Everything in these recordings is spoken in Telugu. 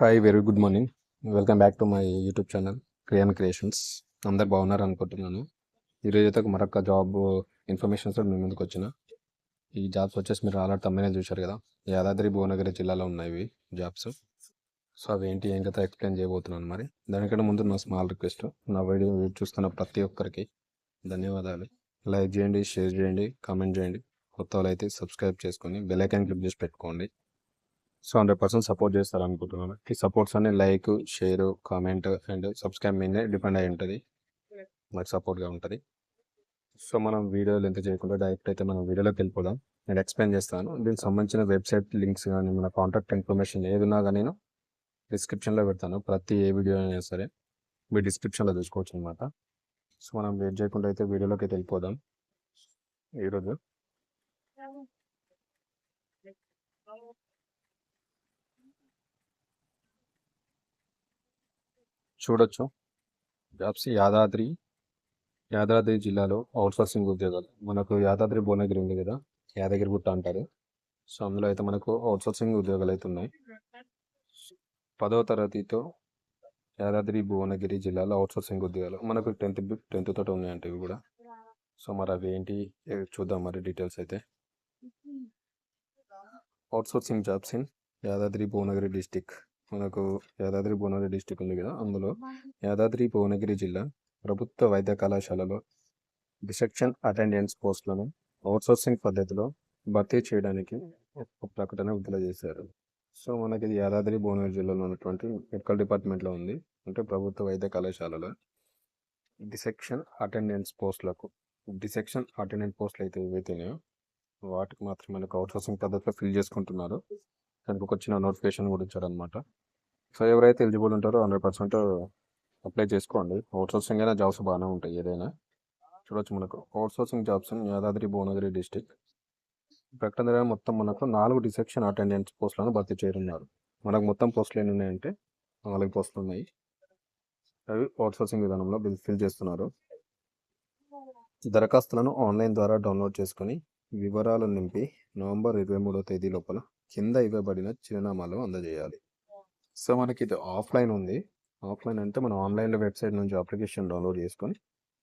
Hi very good morning welcome back to my YouTube channel Kriyan creations అందరు బాగున్నారు అనుకుంటున్నాను. ఈరోజు అయితే ఒక మరొక జాబ్ ఇన్ఫర్మేషన్స్ మీ ముందుకు వచ్చిన. ఈ జాబ్స్ వచ్చేసి మీరు ఆల్రెడీ తమ్మనే చూశారు కదా. యాదాద్రి భువనగిరి జిల్లాలో ఉన్నాయి ఇవి జాబ్స్ సో అవి ఏంటి ఏం కదా ఎక్స్ప్లెయిన్ చేయబోతున్నాను మరి. దానికంటే ముందు నా స్మాల్ రిక్వెస్ట్ నా వీడియో చూస్తున్న ప్రతి ఒక్కరికి ధన్యవాదాలు. లైక్ చేయండి షేర్ చేయండి కామెంట్ చేయండి. కొత్త వాళ్ళు అయితే సబ్స్క్రైబ్ చేసుకొని బెల్ ఐకాన్ క్లిక్ చేసి పెట్టుకోండి. సో హండ్రెడ్ పర్సెంట్ సపోర్ట్ చేస్తారు అనుకుంటున్నాను ఈ సపోర్ట్స్ అన్ని like share comment and subscribe మీదే డిపెండ్ అయి ఉంటుంది. మాకు సపోర్ట్గా ఉంటుంది. సో మనం వీడియోలు ఎంత చేయకుండా డైరెక్ట్ అయితే మనం వీడియోలోకి వెళ్ళిపోదాం. నేను ఎక్స్ప్లెయిన్ చేస్తాను. దీనికి సంబంధించిన వెబ్సైట్ లింక్స్ కానీ మన కాంటాక్ట్ ఇన్ఫర్మేషన్ ఏది ఉన్నా కానీ నేను డిస్క్రిప్షన్లో పెడతాను. ప్రతి ఏ వీడియో అయినా సరే మీరు డిస్క్రిప్షన్లో చూసుకోవచ్చు అనమాట సో మనం వెయిట్ చేయకుండా అయితే వీడియోలోకి అయితే వెళ్ళిపోదాం. ఈరోజు. చూడొచ్చు. జాబ్స్ యాదాద్రి యాదాద్రి జిల్లాలో అవుట్సోర్సింగ్ ఉద్యోగాలు. మనకు యాదాద్రి భువనగిరి ఉంది కదా యాదగిరి గుట్ట అంటారు. సో అందులో అయితే మనకు అవుట్సోర్సింగ్ ఉద్యోగాలు అయితే ఉన్నాయి. పదవ తరగతితో యాదాద్రి భువనగిరి జిల్లాలో అవుట్సోర్సింగ్ ఉద్యోగాలు. మనకు టెన్త్ టెన్త్ తోటి ఉన్నాయంట ఇవి కూడా. సో మరి అవి ఏంటి? చూద్దాం మరి డీటెయిల్స్ అయితే. Outsourcing jobs in Yadadri Bhuvanagiri district మనకు యాదాద్రి భువనగిరి డిస్టిక్ ఉంది కదా అందులో. యాదాద్రి భువనగిరి జిల్లా ప్రభుత్వ వైద్య కళాశాలలో డిసెక్షన్ అటెండెన్స్ పోస్టులను అవుట్సోర్సింగ్ పద్ధతిలో భర్తీ చేయడానికి ఒక ప్రకటన విడుదల చేశారు. సో మనకి ఇది యాదాద్రి భువనగిరి జిల్లాలో ఉన్నటువంటి మెడికల్ డిపార్ట్మెంట్లో ఉంది. అంటే ప్రభుత్వ వైద్య కళాశాలలో డిసెక్షన్ అటెండెన్స్ పోస్టులకు డిసెక్షన్ అటెండెంట్ పోస్టులు అయితే ఏవైతేనేయో వాటికి మాత్రం మనకు అవుట్సోర్సింగ్ పద్ధతిలో ఫిల్ చేసుకుంటున్నారు. దానికి ఒక చిన్న నోటిఫికేషన్ కూడా ఇచ్చారనమాట సో ఎవరైతే ఎలిజిబుల్ ఉంటారో హండ్రెడ్ పర్సెంట్ అప్లై చేసుకోండి. అవుట్సోర్సింగ్ అయినా జాబ్స్ బాగానే ఉంటాయి ఏదైనా. చూడొచ్చు మనకు. Outsourcing jobs Yadadri Bhuvanagiri district ప్రకటన మొత్తం మనకు నాలుగు డిసెక్షన్ అటెండెన్స్ పోస్టులను భర్తీ చేయనున్నారు. మనకు మొత్తం పోస్టులు ఎన్ని ఉన్నాయంటే నాలుగు పోస్టులు ఉన్నాయి. అవి అవుట్సోర్సింగ్ విధానంలో బిల్ ఫిల్ చేస్తున్నారు. దరఖాస్తులను ఆన్లైన్ ద్వారా డౌన్లోడ్ చేసుకొని వివరాలు నింపి నవంబర్ ఇరవై మూడో తేదీ లోపల కింద ఇవ్వబడిన చిరునామాలో అందజేయాలి. సో మనకి ఇది ఆఫ్లైన్ ఉంది. ఆఫ్లైన్ అంటే మనం ఆన్లైన్లో వెబ్సైట్ నుంచి అప్లికేషన్ డౌన్లోడ్ చేసుకొని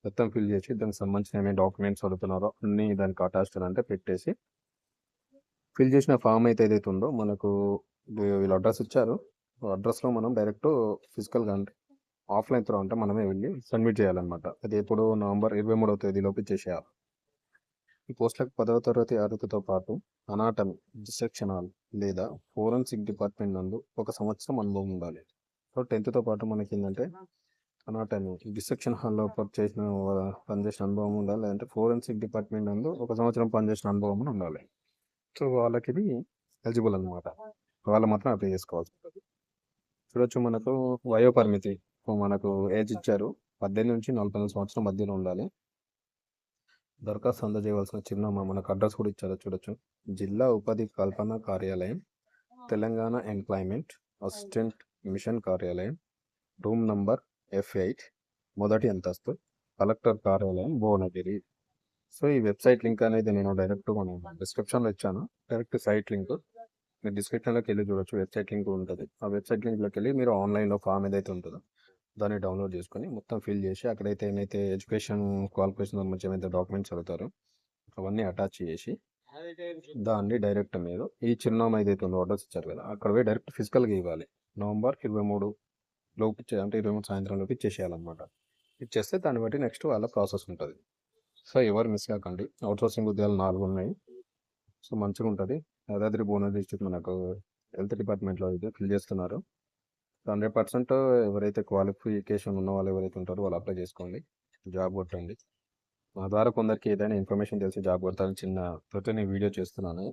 మొత్తం ఫిల్ చేసి దానికి సంబంధించిన ఏమేమి డాక్యుమెంట్స్ అడుగుతున్నారో అన్నీ దానికి అటాచ్డ్ అంటే పెట్టేసి ఫిల్ చేసిన ఫామ్ అయితే ఏదైతే ఉందో మనకు వీళ్ళు అడ్రస్ ఇచ్చారు. అడ్రస్లో మనం డైరెక్ట్ ఫిజికల్గా అంటే ఆఫ్లైన్ త్రో అంటే మనమే వెళ్ళి సబ్మిట్ చేయాలన్నమాట. అది ఎప్పుడు నవంబర్ ఇరవై మూడవ తేదీలోపు ఇచ్చేసేయాలి. ఈ పోస్టులకు పదవ తరగతి అర్హతతో పాటు అనాటమీ డిసెక్షనాల్ లేదా ఫోరెన్సిక్ డిపార్ట్మెంట్ నందు ఒక సంవత్సరం అనుభవం ఉండాలి. సో టెన్త్తో పాటు మనకి ఏంటంటే అనాటమీ డిసెక్షన్ హాల్లో చేసిన పనిచేసిన అనుభవం ఉండాలి. లేదంటే ఫోరెన్సిక్ డిపార్ట్మెంట్ నందు ఒక సంవత్సరం పనిచేసిన అనుభవం ఉండాలి. సో వాళ్ళకి ఇది ఎలిజిబుల్ అనమాట వాళ్ళు మాత్రం అప్లై చేసుకోవాల్సి ఉంటుంది. చూడొచ్చు మనకు వయో పరిమితి మనకు ఏజ్ ఇచ్చారు. పద్దెనిమిది నుంచి నలభై సంవత్సరం మధ్యలో ఉండాలి. దరఖాస్తు అందజేయవలసిన చిరునామా మనకు అడ్రస్ కూడా ఇచ్చారో చూడొచ్చు. జిల్లా ఉపాధి కల్పన కార్యాలయం తెలంగాణ ఎంప్లాయ్మెంట్ అసిస్టెంట్ మిషన్ కార్యాలయం రూమ్ నంబర్ ఎఫ్ ఎయిట్ మొదటి అంతస్తు కలెక్టర్ కార్యాలయం భువనగిరి. సో ఈ వెబ్సైట్ లింక్ అనేది నేను డైరెక్ట్ డిస్క్రిప్షన్లో ఇచ్చాను. Direct site link. మీరు డిస్క్రిప్షన్లోకి వెళ్ళి చూడొచ్చు వెబ్సైట్ లింక్ ఉంటుంది. ఆ వెబ్సైట్ లింక్లోకి వెళ్ళి మీరు ఆన్లైన్లో ఫామ్ ఏదైతే ఉంటుందో దాన్ని డౌన్లోడ్ చేసుకొని మొత్తం ఫిల్ చేసి అక్కడైతే ఏమైతే ఎడ్యుకేషన్ క్వాలిఫికేషన్ సంబంధించి ఏమైతే డాక్యుమెంట్స్ అడుగుతారో అవన్నీ అటాచ్ చేసి దాన్ని డైరెక్ట్ మీరు ఈ చిరునామా ఏదైతే ఉందో ఆర్డర్స్ ఇచ్చారు కదా అక్కడ పోయి డైరెక్ట్ ఫిజికల్గా ఇవ్వాలి. నవంబర్ ఇరవై మూడు లోపు ఇచ్చే అంటే ఇరవై మూడు సాయంత్రంలోపు ఇచ్చేసేయాలన్నమాట. ఇచ్చేస్తే దాన్ని బట్టి నెక్స్ట్ వాళ్ళ ప్రాసెస్ ఉంటుంది. సో ఎవరు మిస్ కాకండి. అవుట్సోర్సింగ్ ఉద్యోగాలు నాలుగు ఉన్నాయి. సో మంచిగా ఉంటుంది యాదాద్రి భువనగిరి డిస్టిక్ మనకు హెల్త్ డిపార్ట్మెంట్లో అయితే ఫిల్ చేస్తున్నారు. హండ్రెడ్ పర్సెంట్ ఎవరైతే క్వాలిఫికేషన్ ఉన్న వాళ్ళు ఎవరైతే ఉంటారో వాళ్ళు అప్లై చేసుకోండి. జాబ్ కొట్టండి. మా ద్వారా కొందరికి ఏదైనా ఇన్ఫర్మేషన్ తెలిసి జాబ్ కొడతారని చిన్న తోటి నేను వీడియో చేస్తున్నాను.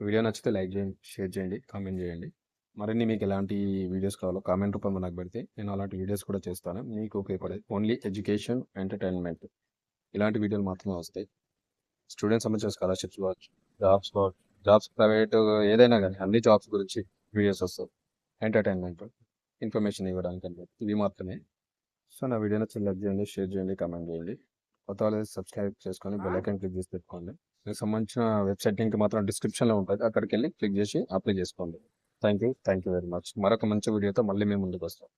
వీడియో నచ్చితే లైక్ చేయండి షేర్ చేయండి కామెంట్ చేయండి. మరిన్ని మీకు ఎలాంటి వీడియోస్ కావాలో కామెంట్ రూపంలో నాకు పెడితే నేను అలాంటి వీడియోస్ కూడా చేస్తాను. మీకు ఉపయోగపడే ఓన్లీ ఎడ్యుకేషన్ ఎంటర్టైన్మెంట్ ఇలాంటి వీడియోలు మాత్రమే వస్తాయి. స్టూడెంట్స్ సంబంధించిన స్కాలర్షిప్స్ కావచ్చు జాబ్స్ కావచ్చు జాబ్స్ ప్రైవేట్ ఏదైనా కానీ అన్ని జాబ్స్ గురించి వీడియోస్ వస్తాయి. ఎంటర్టైన్మెంట్ ఇన్ఫర్మేషన్ ఇవ్వడానికి అనమాట ఇవి మాత్రమే. సో నా వీడియో నచ్చిన లైక్ చేయండి షేర్ చేయండి కామెంట్ చేయండి. కొత్త వాళ్ళు సబ్స్క్రైబ్ చేసుకొని బెల్ ఐకాన్ క్లిక్ చేసి పెట్టుకోండి. మీకు సంబంధించిన వెబ్సైట్ లింక్ మాత్రం డిస్క్రిప్షన్లో ఉంటుంది. అక్కడికి వెళ్ళి క్లిక్ చేసి అప్లై చేసుకోండి. Thank you. Thank you very much. మరొక మంచి వీడియోతో మళ్ళీ మేము ముందుకు వస్తాం.